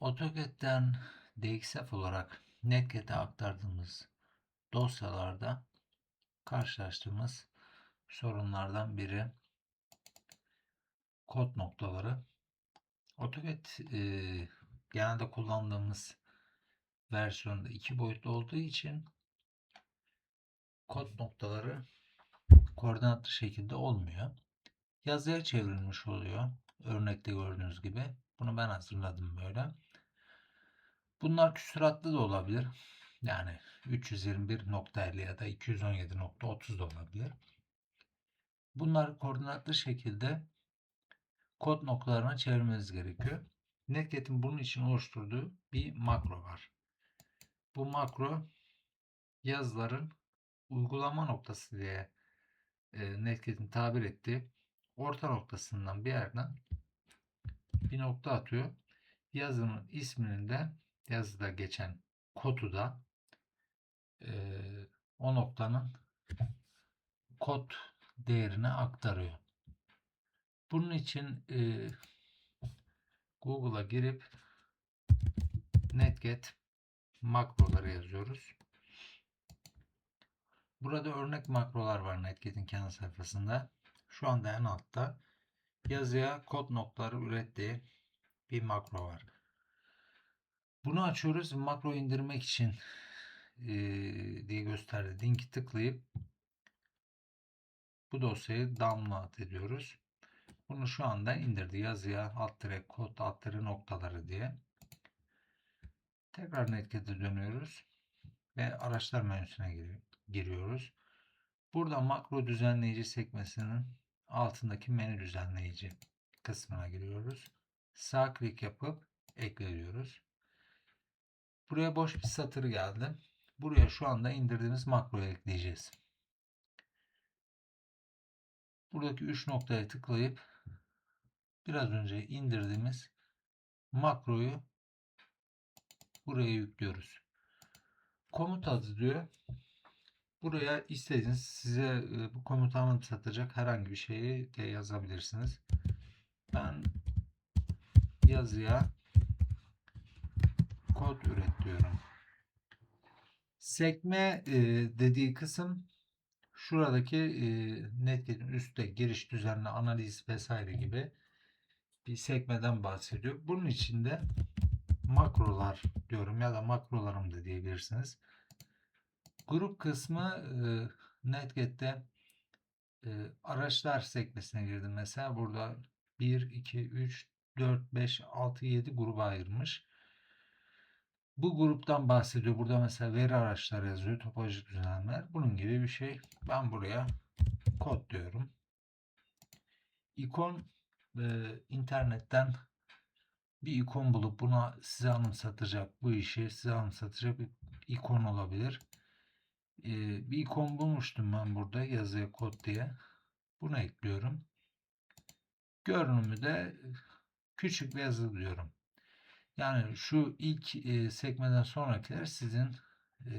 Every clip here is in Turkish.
AutoCAD'den DXF olarak NetCAD'e aktardığımız dosyalarda karşılaştığımız sorunlardan biri kod noktaları. AutoCAD e, genelde kullandığımız versiyonda iki boyutlu olduğu için kod noktaları koordinatlı şekilde olmuyor. Yazıya çevrilmiş oluyor. Örnekte gördüğünüz gibi. Bunu ben hazırladım böyle. Bunlar küsuratlı da olabilir. Yani 321.50 ya da 217.30 da olabilir. Bunlar koordinatlı şekilde kod noktalarına çevirmeniz gerekiyor. NetCat'in bunun için oluşturduğu bir makro var. Bu makro yazıların uygulama noktası diye e, NetCat'in tabir ettiği orta noktasından bir yerden bir nokta atıyor. Yazının isminin de yazıda geçen kodu e, o noktanın kod değerine aktarıyor. Bunun için e, Google'a girip netget makroları yazıyoruz. Burada örnek makrolar var netget'in kendi sayfasında. Şu anda en altta yazıya kod noktaları ürettiği bir makro var. Bunu açıyoruz. Makro indirmek için e, diye gösterdi. Linki tıklayıp bu dosyayı download ediyoruz. Bunu şu anda indirdi. Yazıya alt tere kod alt tere noktaları diye. Tekrar Netcat'e dönüyoruz. Ve araçlar menüsüne giriyoruz. Burada makro düzenleyici sekmesinin altındaki menü düzenleyici kısmına giriyoruz. Sağ klik yapıp ekle diyoruz. Buraya boş bir satır geldi. Buraya şu anda indirdiğimiz makroyu ekleyeceğiz. Buradaki 3 noktaya tıklayıp biraz önce indirdiğimiz makroyu buraya yüklüyoruz. Komut adı diyor. Buraya istediğiniz size e, bu komutu anımsatacak herhangi bir şeyi de yazabilirsiniz. Ben yazıya kod üret diyorum. Sekme e, dediği kısım şuradaki e, netget'in üstte giriş düzenli analiz vesaire gibi bir sekmeden bahsediyor. Bunun içinde makrolar diyorum ya da makrolarım da diyebilirsiniz. Grup kısmı e, netget'te e, araçlar sekmesine girdim. Mesela burada 1, 2, 3, 4, 5, 6, 7 gruba ayırmış. Bu gruptan bahsediyor. Burada mesela veri araçları yazıyor. Topolojik düzenler. Bunun gibi bir şey. Ben buraya kod diyorum. İkon e, internetten bir ikon bulup buna size anımsatacak bu işi size anımsatacak bir ikon olabilir. E, bir ikon bulmuştum ben burada yazıya kod diye. Bunu ekliyorum. Görünümü de küçük bir yazı diyorum. Yani şu ilk e, sekmeden sonrakiler sizin e,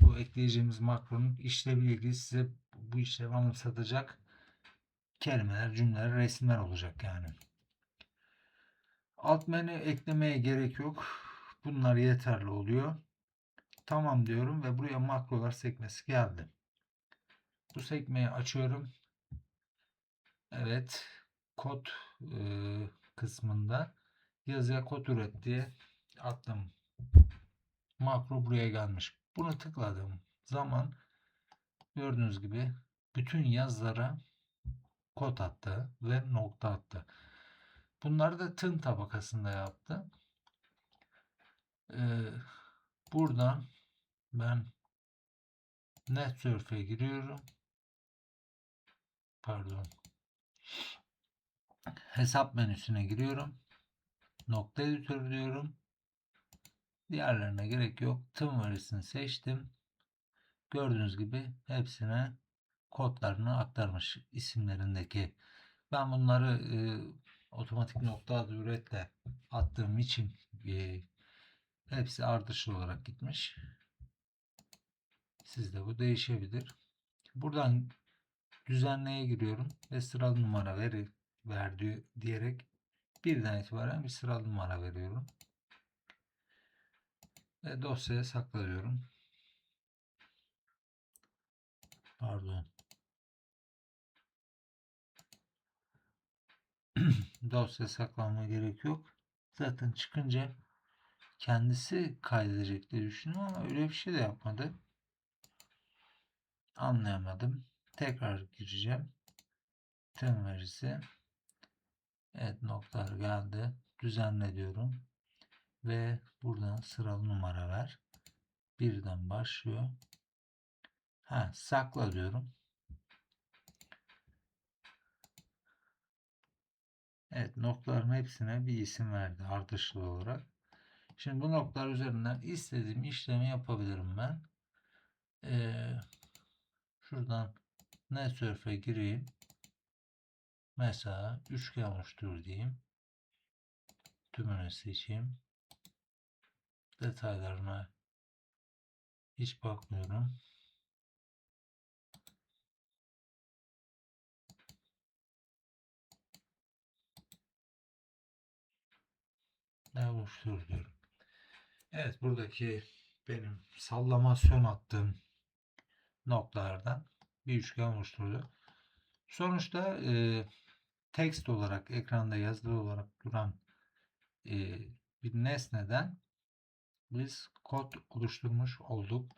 bu ekleyeceğimiz makronun işleviyle ilgili size bu işlevi anımsatacak kelimeler, cümleler, resimler olacak yani. Alt menü eklemeye gerek yok. Bunlar yeterli oluyor. Tamam diyorum ve buraya makrolar sekmesi geldi. Bu sekmeyi açıyorum. Evet. Kod e, kısmında yazıya kod üret diye attım. Makro buraya gelmiş. Bunu tıkladığım zaman gördüğünüz gibi bütün yazılara kod attı ve nokta attı. Bunları da tın tabakasında yaptı. Ee, buradan ben NetSurf'e giriyorum. Pardon. Hesap menüsüne giriyorum nokta editör diyorum. Diğerlerine gerek yok. Tım verisini seçtim. Gördüğünüz gibi hepsine kodlarını aktarmış isimlerindeki. Ben bunları e, otomatik nokta adı üretle attığım için e, hepsi ardışık olarak gitmiş. Sizde bu değişebilir. Buradan düzenleye giriyorum ve sıralı numara veri verdi diyerek birden itibaren bir sıralı numara veriyorum. Ve dosyaya saklıyorum. Pardon. Dosya saklanma gerek yok. Zaten çıkınca kendisi kaydedecek diye düşündüm ama öyle bir şey de yapmadı. Anlayamadım. Tekrar gireceğim. Tüm verisi. Evet noktalar geldi. Düzenle diyorum. Ve buradan sıralı numara ver. Birden başlıyor. Ha, sakla diyorum. Evet noktaların hepsine bir isim verdi ardışık olarak. Şimdi bu noktalar üzerinden istediğim işlemi yapabilirim ben. Ee, şuradan NetSurf'e gireyim. Mesela üçgen oluştur diyeyim. Tümünü seçeyim. Detaylarına hiç bakmıyorum. Ne oluştur diyorum. Evet buradaki benim sallamasyon attığım noktalardan bir üçgen oluşturdu. Sonuçta e, text olarak ekranda yazılı olarak duran e, bir nesneden biz kod oluşturmuş olduk.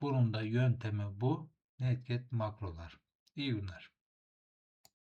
Bunun da yöntemi bu. Netget makrolar. İyi günler.